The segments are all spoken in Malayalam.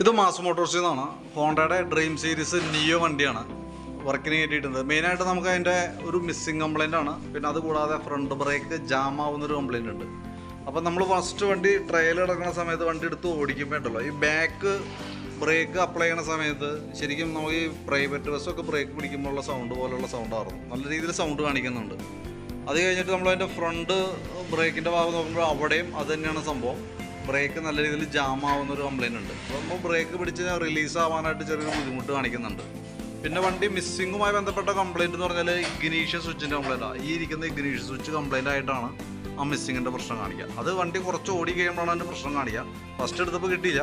ഇത് മാസ് മോട്ടോർസിൽ നിന്നാണ് ഹോണ്ടയുടെ ഡ്രീം സീരീസ് നിയോ വണ്ടിയാണ് വർക്കിന് കയറ്റിയിട്ടുണ്ട് മെയിനായിട്ട് നമുക്ക് അതിന്റെ ഒരു മിസ്സിങ് കംപ്ലൈന്റ് ആണ്. പിന്നെ അതുകൂടാതെ ഫ്രണ്ട് ബ്രേക്ക് ജാം ആവുന്നൊരു കംപ്ലൈന്റ് ഉണ്ട്. അപ്പോൾ നമ്മൾ ഫസ്റ്റ് വണ്ടി ട്രയൽ കിടക്കുന്ന സമയത്ത് വണ്ടി എടുത്ത് ഓടിക്കുമ്പോൾ ഉണ്ടല്ലോ ഈ ബാക്ക് ബ്രേക്ക് അപ്ലൈ ചെയ്യുന്ന സമയത്ത് ശരിക്കും നമുക്ക് ഈ പ്രൈവറ്റ് ബസ്സൊക്കെ ബ്രേക്ക് പിടിക്കുമ്പോഴുള്ള സൗണ്ട് പോലെയുള്ള സൗണ്ട് ആയിരുന്നു. നല്ല രീതിയിൽ സൗണ്ട് കാണിക്കുന്നുണ്ട്. അത് കഴിഞ്ഞിട്ട് നമ്മൾ അതിന്റെ ഫ്രണ്ട് ബ്രേക്കിന്റെ ഭാഗം നോക്കുമ്പോൾ അവിടെയും അത് തന്നെയാണ് സംഭവം. ബ്രേക്ക് നല്ല രീതിയിൽ ജാം ആവുന്ന ഒരു കംപ്ലൈന്റ് ഉണ്ട് അപ്പോൾ ബ്രേക്ക് പിടിച്ച് റിലീസ് ആവാനായിട്ട് ചെറിയൊരു ബുദ്ധിമുട്ട് കാണിക്കുന്നുണ്ട്. പിന്നെ വണ്ടി മിസ്സിങ്ങുമായി ബന്ധപ്പെട്ട കംപ്ലൈന്റ് എന്ന് പറഞ്ഞാൽ ഇഗ്നീഷ്യൻ സ്വിച്ചിന്റെ കംപ്ലൈന്റാണ് ഈ ഇരിക്കുന്ന ഇഗ്നീഷ്യൻ സ്വിച്ച് കംപ്ലൈന്റ് ആയിട്ടാണ് ആ മിസ്സിങ്ങിന്റെ പ്രശ്നം കാണിക്കുക. അത് വണ്ടി കുറച്ച് ഓടി കഴിയുമ്പോഴാണ് അതിന്റെ പ്രശ്നം കാണിക്കുക. ഫസ്റ്റ് എടുത്തപ്പോൾ കിട്ടിയില്ല.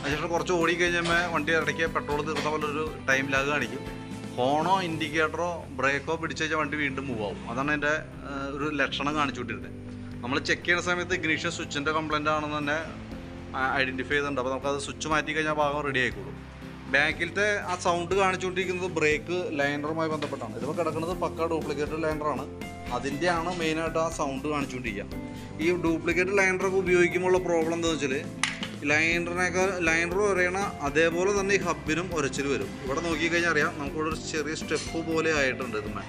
അതിനുശേഷം കുറച്ച് ഓടി കഴിഞ്ഞപ്പോൾ വണ്ടി ഇടയ്ക്ക് പെട്രോൾ തീർത്ത പോലെ ഒരു ടൈം ലാഗ് കാണിക്കും. ഹോണോ ഇൻഡിക്കേറ്ററോ ബ്രേക്കോ പിടിച്ചു കഴിഞ്ഞാൽ വണ്ടി വീണ്ടും മൂവ് ആവും. അതാണ് എന്റെ ഒരു ലക്ഷണം കാണിച്ചു വിട്ടിരുന്നത് നമ്മൾ ചെക്ക് ചെയ്യുന്ന സമയത്ത് ഇഗ്നീഷ്യൻ സ്വിച്ചിന്റെ കംപ്ലൈന്റ് ആണെന്ന് തന്നെ ഐഡന്റിഫൈ ചെയ്തിട്ടുണ്ട്. അപ്പോൾ നമുക്കത് സ്വിച്ച് മാറ്റി കഴിഞ്ഞാൽ ഭാഗം റെഡി ആയിക്കോളും. ബാക്കിലത്തെ ആ സൗണ്ട് കാണിച്ചുകൊണ്ടിരിക്കുന്നത് ബ്രേക്ക് ലൈനറുമായി ബന്ധപ്പെട്ടാണ്. ഇതിപ്പോൾ കിടക്കുന്നത് പക്ക ഡ്യൂപ്ലിക്കേറ്റ് ലൈനറാണ് അതിന്റെയാണ് മെയിനായിട്ട് ആ സൗണ്ട് കാണിച്ചുകൊണ്ടിരിക്കുക. ഈ ഡ്യൂപ്ലിക്കേറ്റ് ലൈനറൊക്കെ ഉപയോഗിക്കുമ്പോഴുള്ള പ്രോബ്ലം എന്താണെന്ന് വെച്ചാൽ ലൈനറിനേക്കാൾ ലൈനർ ഉരയണ അതേപോലെ തന്നെ ഈ ഹബിനും ഉരച്ചിൽ വരും. ഇവിടെ നോക്കിക്കഴിഞ്ഞാൽ അറിയാം നമുക്കിവിടെ ഒരു ചെറിയ സ്റ്റെപ്പ് പോലെ ആയിട്ടുണ്ട് ഇതിന്മേ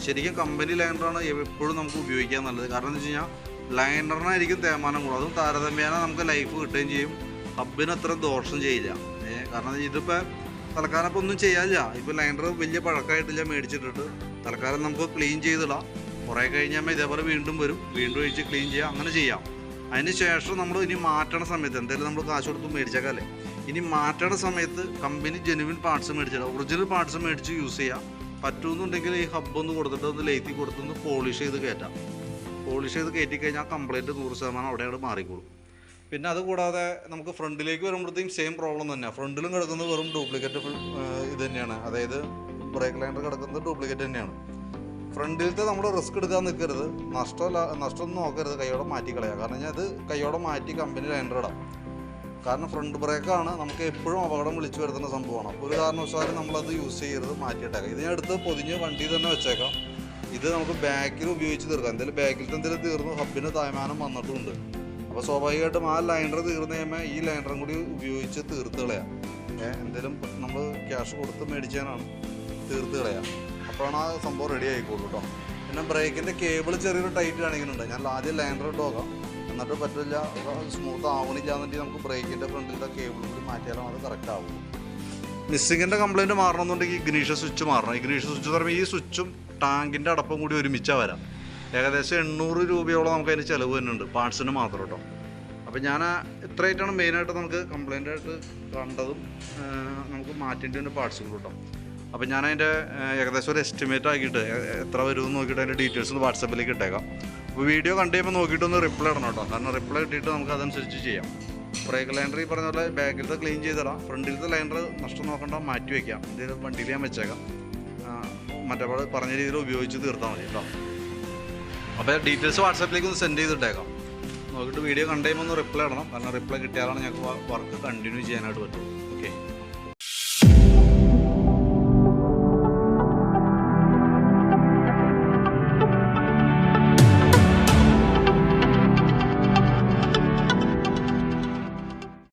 ശരിക്കും കമ്പനി ലൈനറാണ് എപ്പോഴും നമുക്ക് ഉപയോഗിക്കാൻ നല്ലത്. കാരണം എന്ന് വെച്ച് കഴിഞ്ഞാൽ ലൈനറിനായിരിക്കും തേമാനം കൂടും അതും താരതമ്യേന നമുക്ക് ലൈഫ് കിട്ടുകയും ചെയ്യും. ഹബിന് അത്ര ദോഷം ചെയ്യില്ല. ഏ, കാരണം ഇതിപ്പോൾ തൽക്കാലം ഇപ്പോൾ ഒന്നും ചെയ്യാനില്ല. ഇപ്പോൾ ലൈനർ വലിയ പഴക്കമായിട്ടില്ല മേടിച്ചിട്ടിട്ട്. തൽക്കാലം നമുക്ക് ക്ലീൻ ചെയ്തിടാം. കുറേ കഴിഞ്ഞാൽ ഇതേപോലെ വീണ്ടും വരും. വീണ്ടും ഒഴിച്ച് ക്ലീൻ ചെയ്യാം. അങ്ങനെ ചെയ്യാം. അതിന് ശേഷം നമ്മൾ ഇനി മാറ്റണ സമയത്ത് എന്തായാലും നമ്മൾ കാശ് കൊടുത്ത് മേടിച്ചേക്കല്ലേ? ഇനി മാറ്റണ സമയത്ത് കമ്പനി ജെനുവിൻ പാർട്സ് മേടിച്ചിടാം. ഒറിജിനൽ പാർട്സ് മേടിച്ച് യൂസ് ചെയ്യാം. പറ്റുമെന്നുണ്ടെങ്കിൽ ഈ ഹബ്ബ് ഒന്ന് കൊടുത്തിട്ട് ഒന്ന് ലേത്തി കൊടുത്തൊന്ന് പോളിഷ് ചെയ്ത് കയറ്റാം. പോളിഷ് ചെയ്ത് കയറ്റി കഴിഞ്ഞാൽ കംപ്ലൈന്റ് നൂറ് ശതമാനം അവിടെ അവിടെ മാറിക്കോളും. പിന്നെ അത് കൂടാതെ നമുക്ക് ഫ്രണ്ടിലേക്ക് വരുമ്പോഴത്തേക്കും സെയിം പ്രോബ്ലം തന്നെയാണ് ഫ്രണ്ടിലും കിടക്കുന്നത് വെറും ഡ്യൂപ്ലിക്കേറ്റ് ഇത് തന്നെയാണ്. അതായത് ബ്രേക്ക് ലൈനർ കിടക്കുന്നത് ഡ്യൂപ്ലിക്കേറ്റ് തന്നെയാണ്. ഫ്രണ്ടിലത്തെ നമ്മൾ റിസ്ക് എടുക്കാൻ നിൽക്കരുത്. നഷ്ടമല്ല നഷ്ടമൊന്നും നോക്കരുത്. കൈയോടെ മാറ്റി കളയുക കാരണം ഞാൻ അത് കൈയോടെ മാറ്റി കമ്പനി ലൈനർ ഇടാം. കാരണം ഫ്രണ്ട് ബ്രേക്കാണ് നമുക്ക് എപ്പോഴും അപകടം വിളിച്ചു വരുത്തുന്ന സംഭവമാണ്. അപ്പോൾ ഒരു കാരണവശാലും നമ്മളത് യൂസ് ചെയ്യരുത് മാറ്റിയിട്ടേക്കാം. ഇത് ഞാൻ എടുത്ത് പൊതിഞ്ഞ് വണ്ടി തന്നെ വെച്ചേക്കാം. ഇത് നമുക്ക് ബാക്കിൽ ഉപയോഗിച്ച് തീർക്കാം. എന്തായാലും ബാക്കിലത്തെ എന്തെങ്കിലും തീർന്നു. ഹബിന് തായ്മാനം വന്നിട്ടുണ്ട്. അപ്പോൾ സ്വാഭാവികമായിട്ടും ആ ലൈനർ തീർന്നു കഴിയുമ്പോൾ ഈ ലൈനറും കൂടി ഉപയോഗിച്ച് തീർത്ത് കളയാം. എന്തെങ്കിലും നമ്മൾ ക്യാഷ് കൊടുത്ത് മേടിച്ചാനാണ് തീർത്ത് കളയാം. അപ്പോഴാണ് ആ സംഭവം റെഡി ആയിക്കോളൂ കേട്ടോ പിന്നെ ബ്രേക്കിന്റെ കേബിൾ ചെറിയൊരു ടൈറ്റ് കാണിക്കുന്നുണ്ട്. ഞാൻ ആദ്യം ലൈനർ ഇട്ട് നോക്കാം. എന്നിട്ട് പറ്റില്ല. സ്മൂത്ത് ആവണില്ല എന്നുണ്ടെങ്കിൽ നമുക്ക് ബ്രേക്കിന്റെ ഫ്രണ്ടിലത്തെ കേബിൾ കൂടി മാറ്റിയാലും അത് കറക്റ്റ് ആവും. മിസ്സിങ്ങിന്റെ കംപ്ലൈന്റ് മാറണമെന്നുണ്ടെങ്കിൽ ഇഗ്നീഷ്യൻ സ്വിച്ച് മാറണം. ഇഗ്നീഷ്യൻ സ്വിച്ച് എന്ന് പറയുമ്പോൾ ഈ സ്വിച്ചും ടാങ്കിന്റെ അടപ്പം കൂടി ഒരുമിച്ചാണ് വരാം. ഏകദേശം എണ്ണൂറ് രൂപയോളം നമുക്ക് അതിന് ചിലവ് തന്നെയുണ്ട് പാർട്സിന് മാത്രം കേട്ടോ. അപ്പോൾ ഞാൻ ഇത്രയായിട്ടാണ് മെയിനായിട്ട് നമുക്ക് കംപ്ലൈന്റ് ആയിട്ട് കണ്ടതും നമുക്ക് മാറ്റേണ്ടി വന്ന പാർട്സുകൾ കേട്ടോ. അപ്പോൾ ഞാൻ അതിന്റെ ഏകദേശം ഒരു എസ്റ്റിമേറ്റ് ആക്കിയിട്ട് എത്ര വരുമെന്ന് നോക്കിയിട്ട് അതിന്റെ ഡീറ്റെയിൽസ് ഒന്ന് വാട്സപ്പിലേക്ക് ഇട്ടേക്കാം. വീഡിയോ കണ്ടു കഴിയുമ്പോൾ നോക്കിയിട്ടൊന്ന് റിപ്ലൈ ഇടണം കേട്ടോ. കാരണം റിപ്ലൈ ഇട്ടിട്ട് നമുക്ക് അതനുസരിച്ച് ചെയ്യാം. ബ്രേക്ക് ലൈൻഡർ ഈ പറഞ്ഞ പോലെ ബാക്കിലത്തെ ക്ലീൻ ചെയ്തിടാം. ഫ്രണ്ടിലത്തെ ലൈനർ നഷ്ടം നോക്കണ്ട മാറ്റി വയ്ക്കാം എന്തെങ്കിലും വണ്ടിയിൽ ഞാൻ വെച്ചേക്കാം. മറ്റേ പറഞ്ഞ രീതിയിൽ ഉപയോഗിച്ച് തീർത്താൽ മതി കേട്ടോ. അപ്പോൾ ഡീറ്റെയിൽസ് വാട്സാപ്പിലേക്ക് ഒന്ന് സെൻഡ് ചെയ്തിട്ടേക്കാം. നോക്കിയിട്ട് വീഡിയോ കണ്ടു കഴിയുമ്പോൾ ഒന്ന് റിപ്ലൈ ഇടണം. കാരണം റിപ്ലൈ കിട്ടിയാലാണ് ഞങ്ങൾക്ക് വർക്ക് കണ്ടിന്യൂ ചെയ്യാനായിട്ട് പറ്റും